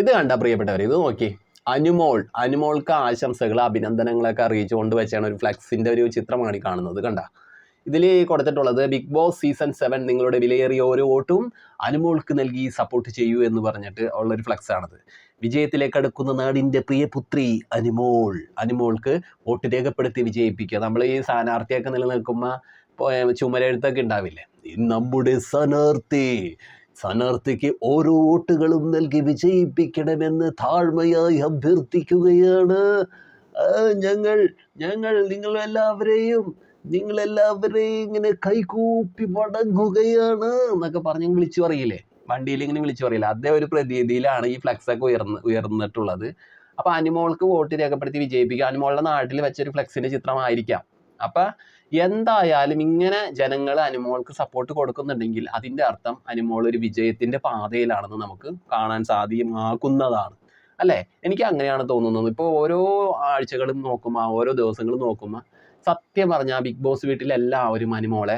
ഇത് കണ്ട പ്രിയപ്പെട്ടവർ ഇത് നോക്കി. അനുമോൾ അനുമോൾക്ക് ആശംസകൾ അഭിനന്ദനങ്ങളൊക്കെ അറിയിച്ചുകൊണ്ട് വെച്ചാണ് ഒരു ഫ്ലെക്സിന്റെ ഒരു ചിത്രമാണ് കാണുന്നത് കണ്ട. ഇതിൽ കൊടുത്തിട്ടുള്ളത് ബിഗ് ബോസ് സീസൺ സെവൻ നിങ്ങളുടെ വിലയേറിയ ഓരോ വോട്ടും അനുമോൾക്ക് നൽകി സപ്പോർട്ട് ചെയ്യൂ എന്ന് പറഞ്ഞിട്ട് ഉള്ളൊരു ഫ്ലെക്സ് ആണത് വിജയത്തിലേക്ക് അടുക്കുന്ന നാടിന്റെ പ്രിയപുത്രി അനുമോൾ. അനുമോൾക്ക് വോട്ട് രേഖപ്പെടുത്തി വിജയിപ്പിക്കുക. നമ്മൾ ഈ സ്ഥാനാർത്ഥിയൊക്കെ നിലനിൽക്കുമ്പോൾ ചുമരെഴുത്തൊക്കെ ഉണ്ടാവില്ലേ? നമ്മുടെ സ്ഥാനാർത്ഥി സ്ഥാനാർത്ഥിക്ക് ഓരോ വോട്ടുകളും നൽകി വിജയിപ്പിക്കണമെന്ന് താഴ്മയായി അഭ്യർത്ഥിക്കുകയാണ്. ഞങ്ങൾ ഞങ്ങൾ നിങ്ങളെല്ലാവരെയും നിങ്ങളെല്ലാവരെയും ഇങ്ങനെ കൈകൂപ്പി മടങ്ങുകയാണ് എന്നൊക്കെ പറഞ്ഞ് വിളിച്ചു പറയില്ലേ? വണ്ടിയിൽ ഇങ്ങനെ വിളിച്ചു പറയില്ല? അതേ ഒരു പ്രതീതിയിലാണ് ഈ ഫ്ലക്സ് ഒക്കെ ഉയർന്ന് ഉയർന്നിട്ടുള്ളത്. അപ്പോൾ അനുമോൾക്ക് വോട്ട് രേഖപ്പെടുത്തി വിജയിപ്പിക്കുക. അനുമോളുടെ നാട്ടിൽ വെച്ചൊരു ഫ്ലെക്സിന്റെ ചിത്രമായിരിക്കാം. അപ്പം എന്തായാലും ഇങ്ങനെ ജനങ്ങൾ അനുമോൾക്ക് സപ്പോർട്ട് കൊടുക്കുന്നുണ്ടെങ്കിൽ അതിന്റെ അർത്ഥം അനുമോൾ ഒരു വിജയത്തിന്റെ പാതയിലാണെന്ന് നമുക്ക് കാണാൻ സാധ്യമാക്കുന്നതാണ്. അല്ലേ? എനിക്ക് അങ്ങനെയാണ് തോന്നുന്നത്. ഇപ്പോൾ ഓരോ ആഴ്ചകളും നോക്കുമ്പോൾ ഓരോ ദിവസങ്ങളും നോക്കുമ്പോൾ സത്യം പറഞ്ഞാൽ ബിഗ് ബോസ് വീട്ടിൽ എല്ലാവരും അനുമോളെ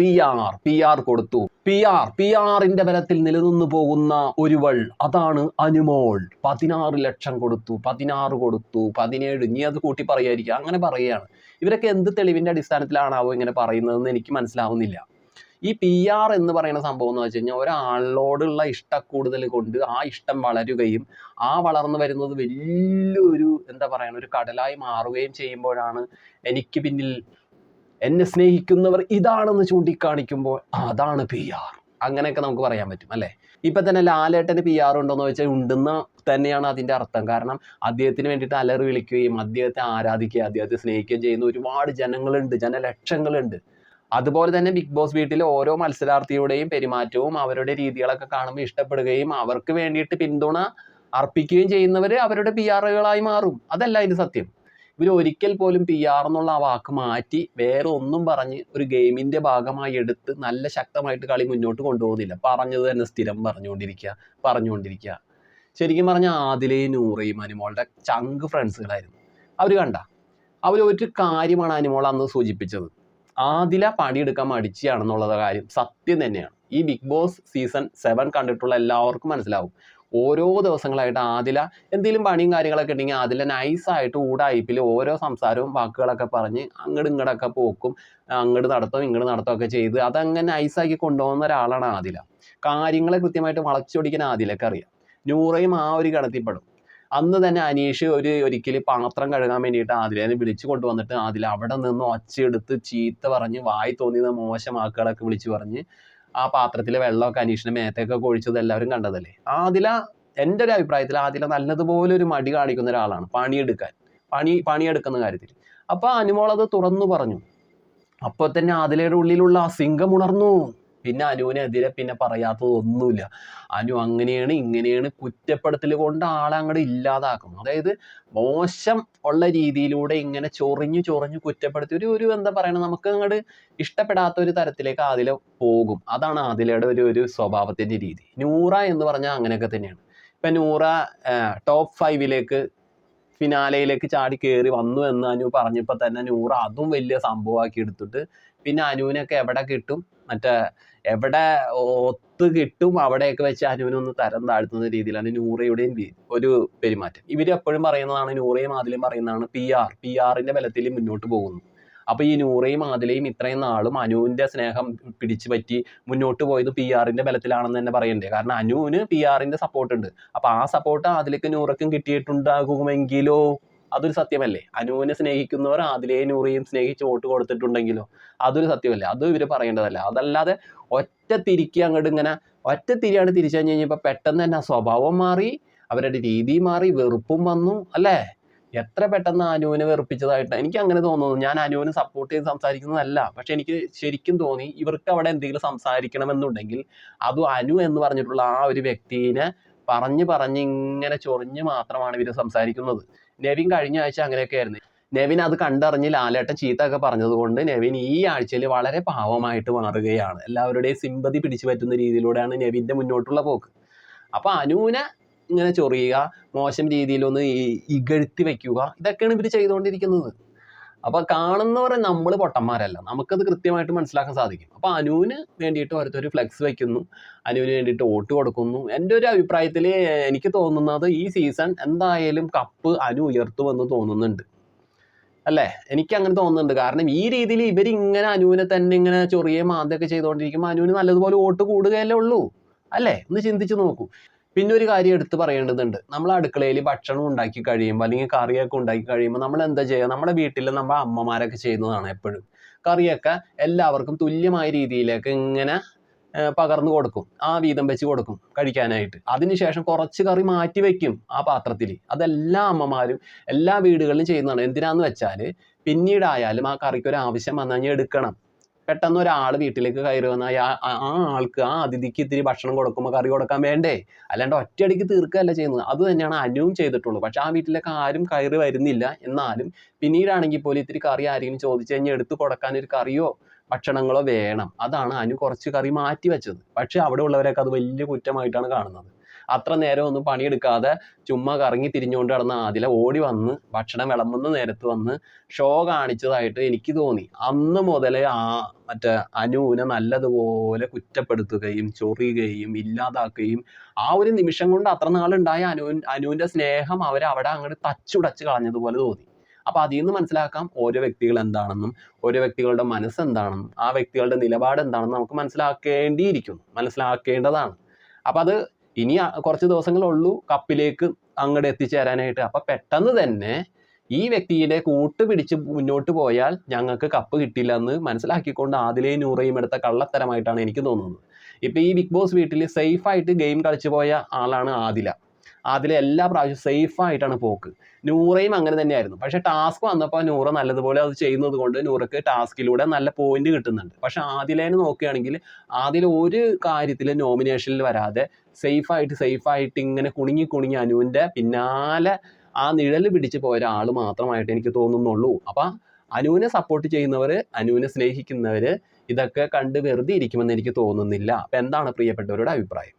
പി ആർ പി ആർ കൊടുത്തു. പി ആർ പി ആറിന്റെ ബലത്തിൽ നിലനിന്നു പോകുന്ന ഒരുവൾ അതാണ് അനുമോൾ. പതിനാറ് ലക്ഷം കൊടുത്തു പതിനാറ് കൊടുത്തു പതിനേഴ്. ഇനി അത് കൂട്ടി പറയായിരിക്കും. അങ്ങനെ പറയുകയാണ്. ഇവരൊക്കെ എന്ത് തെളിവിന്റെ അടിസ്ഥാനത്തിലാണാവോ ഇങ്ങനെ പറയുന്നതെന്ന് എനിക്ക് മനസ്സിലാവുന്നില്ല. ഈ പി ആർ എന്ന് പറയുന്ന സംഭവം എന്ന് വെച്ച് കഴിഞ്ഞാൽ ഒരാളോടുള്ള ഇഷ്ടക്കൂടുതൽ കൊണ്ട് ആ ഇഷ്ടം വളരുകയും ആ വളർന്നു വരുന്നത് വലിയൊരു എന്താ പറയുക ഒരു കടലായി മാറുകയും ചെയ്യുമ്പോഴാണ് എനിക്ക് പിന്നിൽ എന്നെ സ്നേഹിക്കുന്നവർ ഇതാണെന്ന് ചൂണ്ടിക്കാണിക്കുമ്പോൾ അതാണ് പി ആർ അങ്ങനെയൊക്കെ നമുക്ക് പറയാൻ പറ്റും അല്ലേ? ഇപ്പം തന്നെ ലാലേട്ടന് പി ആർ ഉണ്ടോയെന്ന് വെച്ചാൽ ഉണ്ടെന്ന് തന്നെയാണ് അതിന്റെ അർത്ഥം. കാരണം അദ്ദേഹത്തിന് വേണ്ടിയിട്ട് അലറി വിളിക്കുകയും അദ്ദേഹത്തെ ആരാധിക്കുകയും അദ്ദേഹത്തെ സ്നേഹിക്കുകയും ചെയ്യുന്ന ഒരുപാട് ജനങ്ങളുണ്ട് ജനലക്ഷങ്ങളുണ്ട്. അതുപോലെ തന്നെ ബിഗ് ബോസ് വീട്ടിലെ ഓരോ മത്സരാർത്ഥിയുടെയും പെരുമാറ്റവും അവരുടെ രീതികളൊക്കെ കാണുമ്പോൾ ഇഷ്ടപ്പെടുകയും അവർക്ക് വേണ്ടിയിട്ട് പിന്തുണ അർപ്പിക്കുകയും ചെയ്യുന്നവർ അവരുടെ പി ആറുകളായി മാറും. അതല്ല ഇത് സത്യം. ഇവർ ഒരിക്കൽ പോലും പി ആർ എന്നുള്ള ആ വാക്ക് മാറ്റി വേറെ ഒന്നും പറഞ്ഞ് ഒരു ഗെയിമിന്റെ ഭാഗമായി എടുത്ത് നല്ല ശക്തമായിട്ട് കളി മുന്നോട്ട് കൊണ്ടുപോകുന്നില്ല. പറഞ്ഞത് തന്നെ സ്ഥിരം പറഞ്ഞുകൊണ്ടിരിക്കുക പറഞ്ഞുകൊണ്ടിരിക്കുക. ശരിക്കും പറഞ്ഞാൽ ആദിലയും നൂറയും അനിമോളുടെ ചങ്ക് ഫ്രണ്ട്സുകളായിരുന്നു അവർ കണ്ട. അവർ ഒരു കാര്യമാണ് അനിമോൾ അന്ന് സൂചിപ്പിച്ചത്. ആദില പണിയെടുക്കാൻ മടിച്ചാണെന്നുള്ളത് കാര്യം സത്യം തന്നെയാണ്. ഈ ബിഗ് ബോസ് സീസൺ സെവൻ കണ്ടിട്ടുള്ള എല്ലാവർക്കും മനസ്സിലാവും. ഓരോ ദിവസങ്ങളായിട്ട് ആദില എന്തെങ്കിലും പണിയും കാര്യങ്ങളൊക്കെ ഉണ്ടെങ്കിൽ ആദില നൈസായിട്ട് ഊടായിപ്പിൽ ഓരോ സംസാരവും വാക്കുകളൊക്കെ പറഞ്ഞ് അങ്ങോട്ട് ഇങ്ങോട്ടൊക്കെ പോക്കും അങ്ങോട്ട് നടത്തും ഇങ്ങോട്ട് ഒക്കെ ചെയ്ത് അതങ്ങനെ നൈസാക്കി കൊണ്ടുപോകുന്ന ഒരാളാണ് ആദില. കാര്യങ്ങളെ കൃത്യമായിട്ട് വളച്ചൊടിക്കാൻ ആദിലൊക്കെ അറിയാം. നൂറയും ആ ഒരു ഗണത്തിൽപ്പെടും. അന്ന് തന്നെ അനീഷ് ഒരു ഒരിക്കൽ പാത്രം കഴുകാൻ വേണ്ടിയിട്ട് ആദിലേനെ വിളിച്ചു കൊണ്ടുവന്നിട്ട് ആദില അവിടെ നിന്ന് ഒച്ചയെടുത്ത് ചീത്ത പറഞ്ഞ് വായി തോന്നിയത് മോശം വാക്കുകളൊക്കെ വിളിച്ചു പറഞ്ഞ് ആ പാത്രത്തിൽ വെള്ളമൊക്കെ അനീഷിന്റെ മേത്തൊക്കെ കൊഴിച്ചത് എല്ലാവരും കണ്ടതല്ലേ? ആദില എന്റെ ഒരു അഭിപ്രായത്തിൽ ആദില നല്ലതുപോലെ ഒരു മടി കാണിക്കുന്ന ഒരാളാണ് പണിയെടുക്കാൻ. പണി പണിയെടുക്കുന്ന കാര്യത്തിൽ. അപ്പോൾ അനുമോൾ അത് തുറന്നു പറഞ്ഞു. അപ്പോൾ തന്നെ ആദിലയുടെ ഉള്ളിലുള്ള ആ സിംഗം ഉണർന്നു. പിന്നെ അനുവിനെതിരെ പിന്നെ പറയാത്തത് ഒന്നുമില്ല അനു അങ്ങനെയാണ് ഇങ്ങനെയാണ് കുറ്റപ്പെടുത്തൽ കൊണ്ട് ആളെ അങ്ങോട്ട് ഇല്ലാതാക്കും അതായത് മോശം ഉള്ള രീതിയിലൂടെ ഇങ്ങനെ ചൊറിഞ്ഞു ചൊറിഞ്ഞു കുറ്റപ്പെടുത്തി ഒരു ഒരു എന്താ പറയണത് നമുക്ക് അങ്ങോട്ട് ഇഷ്ടപ്പെടാത്ത ഒരു തരത്തിലേക്ക് ആദില പോകും. അതാണ് ആദിലയുടെ ഒരു ഒരു സ്വഭാവത്തിന്റെ രീതി. നൂറ എന്ന് പറഞ്ഞാൽ അങ്ങനെയൊക്കെ തന്നെയാണ്. ഇപ്പം നൂറ ടോപ്പ് ഫൈവിലേക്ക് ഫിനാലയിലേക്ക് ചാടി കയറി വന്നു എന്ന് അനു പറഞ്ഞപ്പോൾ തന്നെ നൂറ അതും വലിയ സംഭവമാക്കി എടുത്തിട്ട് പിന്നെ അനുവിനൊക്കെ എവിടെ കിട്ടും? മറ്റേ എവിടെ ഒത്ത് കിട്ടും അവിടെയൊക്കെ വെച്ച് അനുവിനൊന്ന് തരം താഴ്ത്തുന്ന രീതിയിലാണ് നൂറയുടെയും ഒരു പെരുമാറ്റം. ഇവർ എപ്പോഴും പറയുന്നതാണ് നൂറയും ആദിലയും പറയുന്നതാണ് പി ആർ പി ആറിന്റെ ബലത്തിൽ മുന്നോട്ട് പോകുന്നു. അപ്പോൾ ഈ നൂറയും ആദിലയും ഇത്രയും നാളും അനുവിന്റെ സ്നേഹം പിടിച്ചു പറ്റി മുന്നോട്ട് പോയത് പി ആറിന്റെ ബലത്തിലാണെന്ന് തന്നെ പറയണ്ടേ? കാരണം അനുവിന് പി ആറിന്റെ സപ്പോർട്ട് ഉണ്ട്. അപ്പോൾ ആ സപ്പോർട്ട് ആദിലേക്ക് നൂറയ്ക്കും കിട്ടിയിട്ടുണ്ടാകുമെങ്കിലോ? അതൊരു സത്യമല്ലേ? അനുവിനെ സ്നേഹിക്കുന്നവർ ആദിലെയും നൂറിയും സ്നേഹിച്ച് വോട്ട് കൊടുത്തിട്ടുണ്ടെങ്കിലോ? അതൊരു സത്യമല്ലേ? അത് ഇവർ പറയേണ്ടതല്ല. അതല്ലാതെ ഒറ്റ തിരിക്ക് അങ്ങോട്ട് ഇങ്ങനെ ഒറ്റ തിരിയാണ് തിരിച്ചു കഴിഞ്ഞ് കഴിഞ്ഞപ്പോൾ പെട്ടെന്ന് തന്നെ സ്വഭാവം മാറി അവരുടെ രീതി മാറി വെറുപ്പും വന്നു അല്ലേ? എത്ര പെട്ടെന്ന് അനുവിനെ വെറുപ്പിച്ചതായിട്ട് എനിക്ക് അങ്ങനെ തോന്നുന്നു. ഞാൻ അനുവിനെ സപ്പോർട്ട് ചെയ്ത് സംസാരിക്കുന്നതല്ല. പക്ഷെ എനിക്ക് ശരിക്കും തോന്നി ഇവർക്ക് അവിടെ എന്തെങ്കിലും സംസാരിക്കണമെന്നുണ്ടെങ്കിൽ അത് അനു എന്ന് പറഞ്ഞിട്ടുള്ള ആ ഒരു വ്യക്തിനെ പറഞ്ഞ് പറഞ്ഞ് ഇങ്ങനെ ചൊറിഞ്ഞ് മാത്രമാണ് ഇവർ സംസാരിക്കുന്നത്. നെവിൻ കഴിഞ്ഞ ആഴ്ച അങ്ങനെയൊക്കെ ആയിരുന്നു. നെവിൻ അത് കണ്ടറിഞ്ഞ് ലാലേട്ടൻ ചീത്ത ഒക്കെ പറഞ്ഞതുകൊണ്ട് നെവിൻ ഈ ആഴ്ചയിൽ വളരെ പാവമായിട്ട് മാറുകയാണ്. എല്ലാവരുടെയും സിമ്പതി പിടിച്ചു പറ്റുന്ന രീതിയിലൂടെയാണ് നെവിന്റെ മുന്നോട്ടുള്ള പോക്ക്. അപ്പോൾ അനുവിനെ ഇങ്ങനെ ചൊറിയുക മോശം രീതിയിലൊന്ന് ഇകഴ്ത്തി വെക്കുക ഇതൊക്കെയാണ് ഇവർ ചെയ്തുകൊണ്ടിരിക്കുന്നത്. അപ്പോൾ കാണുന്നവരെ നമ്മൾ പൊട്ടന്മാരല്ല. നമുക്കത് കൃത്യമായിട്ട് മനസ്സിലാക്കാൻ സാധിക്കും. അപ്പോൾ അനുവിന് വേണ്ടിയിട്ട് ഓരോരുത്തർ ഫ്ലെക്സ് വെക്കുന്നു. അനുവിന് വേണ്ടിയിട്ട് വോട്ട് കൊടുക്കുന്നു. എന്റെ ഒരു അഭിപ്രായത്തിൽ എനിക്ക് തോന്നുന്നത് ഈ സീസൺ എന്തായാലും കപ്പ് അനു ഉയർത്തുമെന്ന് തോന്നുന്നുണ്ട്. അല്ലേ? എനിക്ക് അങ്ങനെ തോന്നുന്നുണ്ട്. കാരണം ഈ രീതിയിൽ ഇവരിങ്ങനെ അനുവിനെ തന്നെ ഇങ്ങനെ ചൊറിയ മാന്തൊക്കെ ചെയ്തുകൊണ്ടിരിക്കുമ്പോൾ അനുവിന് നല്ലതുപോലെ വോട്ട് കൂടുകയല്ലേ ഉള്ളൂ. അല്ലേ? ഒന്ന് ചിന്തിച്ചു നോക്കൂ. പിന്നെ ഒരു കാര്യം എടുത്ത് പറയേണ്ടതുണ്ട്. നമ്മൾ അടുക്കളയിൽ ഭക്ഷണം ഉണ്ടാക്കി കഴിയുമ്പോൾ അല്ലെങ്കിൽ കറിയൊക്കെ ഉണ്ടാക്കി കഴിയുമ്പോൾ നമ്മൾ എന്താ ചെയ്യുക? നമ്മുടെ വീട്ടിൽ നമ്മുടെ അമ്മമാരൊക്കെ ചെയ്യുന്നതാണ് എപ്പോഴും. കറിയൊക്കെ എല്ലാവർക്കും തുല്യമായ രീതിയിലേക്ക് ഇങ്ങനെ പകർന്നു കൊടുക്കും. ആ വീതം വെച്ച് കൊടുക്കും കഴിക്കാനായിട്ട്. അതിനുശേഷം കുറച്ച് കറി മാറ്റി വെക്കും ആ പാത്രത്തിൽ അതെല്ലാ അമ്മമാരും എല്ലാ വീടുകളിലും ചെയ്യുന്നതാണ്. എന്തിനാന്ന് വെച്ചാൽ പിന്നീടായാലും ആ കറിക്ക് ഒരു ആവശ്യം വന്നു കഴിഞ്ഞാൽ എടുക്കണം. പെട്ടെന്ന് ഒരാൾ വീട്ടിലേക്ക് കയറി വന്നാൽ ആ ആൾക്ക് ആ അതിഥിക്ക് ഇത്തിരി ഭക്ഷണം കൊടുക്കുമ്പോൾ കറി കൊടുക്കാൻ വേണ്ടേ? അല്ലാണ്ട് ഒറ്റയടിക്ക് തീർക്കുകയല്ല ചെയ്യുന്നത്. അത് തന്നെയാണ് അനുവും ചെയ്തിട്ടുള്ളൂ പക്ഷെ ആ വീട്ടിലേക്ക് ആരും കയറി വരുന്നില്ല. എന്നാലും പിന്നീടാണെങ്കിൽ പോലും ഇത്തിരി കറി ആരെങ്കിലും ചോദിച്ചു കഴിഞ്ഞാൽ എടുത്ത് കൊടുക്കാൻ ഒരു കറിയോ ഭക്ഷണങ്ങളോ വേണം. അതാണ് അനു കുറച്ച് കറി മാറ്റി വെച്ചത്. പക്ഷേ അവിടെ ഉള്ളവരൊക്കെ അത് വലിയ കുറ്റമായിട്ടാണ് കാണുന്നത്. അത്ര നേരം ഒന്നും പണിയെടുക്കാതെ ചുമ്മാ കറങ്ങി തിരിഞ്ഞുകൊണ്ട് നടന്ന ആദില ഓടി വന്ന് ഭക്ഷണം വിളമ്പുന്ന നേരത്ത് വന്ന് ഷോ കാണിച്ചതായിട്ട് എനിക്ക് തോന്നി. അന്ന് മുതലേ ആ മറ്റേ അനുവിനെ നല്ലതുപോലെ കുറ്റപ്പെടുത്തുകയും ചൊറിയുകയും ഇല്ലാതാക്കുകയും ആ ഒരു നിമിഷം കൊണ്ട് അത്ര നാളുണ്ടായ അനു അനുവിന്റെ സ്നേഹം അവരെ അവിടെ അങ്ങോട്ട് തച്ചുടച്ച് കളഞ്ഞതുപോലെ തോന്നി. അപ്പോൾ അതിൽ നിന്ന് മനസ്സിലാക്കാം ഓരോ വ്യക്തികൾ എന്താണെന്നും ഓരോ വ്യക്തികളുടെ മനസ്സ് എന്താണെന്നും ആ വ്യക്തികളുടെ നിലപാട് എന്താണെന്നും നമുക്ക് മനസ്സിലാക്കേണ്ടിയിരിക്കുന്നു. മനസ്സിലാക്കേണ്ടതാണ്. അപ്പോൾ അത് ഇനി കുറച്ച് ദിവസങ്ങളുള്ളൂ കപ്പിലേക്ക് അങ്ങോട്ട് എത്തിച്ചേരാനായിട്ട്. അപ്പോൾ പെട്ടെന്ന് തന്നെ ഈ വ്യക്തിയുടെ കൂട്ട് പിടിച്ച് മുന്നോട്ട് പോയാൽ ഞങ്ങൾക്ക് കപ്പ് കിട്ടില്ല എന്ന് മനസ്സിലാക്കിക്കൊണ്ട് ആദിലേ നൂറയും എടുത്ത കള്ളത്തരമായിട്ടാണ് എനിക്ക് തോന്നുന്നത്. ഇപ്പോൾ ഈ ബിഗ് ബോസ് വീട്ടിൽ സേഫായിട്ട് ഗെയിം കളിച്ചു പോയ ആളാണ് ആദില. ആദില എല്ലാ പ്രാവശ്യവും സേഫായിട്ടാണ് പോക്ക്. നൂറയും അങ്ങനെ തന്നെയായിരുന്നു. പക്ഷേ ടാസ്ക് വന്നപ്പോൾ നൂറ നല്ലതുപോലെ അത് ചെയ്യുന്നത് കൊണ്ട് നൂറക്ക് ടാസ്കിലൂടെ നല്ല പോയിന്റ് കിട്ടുന്നുണ്ട്. പക്ഷേ ആദിലേനെ നോക്കുകയാണെങ്കിൽ ആദില ഒരു കാര്യത്തിൽ നോമിനേഷനിൽ വരാതെ സേഫായിട്ട് സേഫായിട്ട് ഇങ്ങനെ കുണുങ്ങി കുണുങ്ങി അനുവിന്റെ പിന്നാലെ ആ നിഴൽ പിടിച്ച് പോയ ഒരാൾ മാത്രമായിട്ട് എനിക്ക് തോന്നുന്നുള്ളൂ. അപ്പം അനുവിനെ സപ്പോർട്ട് ചെയ്യുന്നവർ അനുവിനെ സ്നേഹിക്കുന്നവർ ഇതൊക്കെ കണ്ട് വെറുതെ ഇരിക്കുമെന്ന് എനിക്ക് തോന്നുന്നില്ല. അപ്പം എന്താണ് പ്രിയപ്പെട്ടവരുടെ അഭിപ്രായം?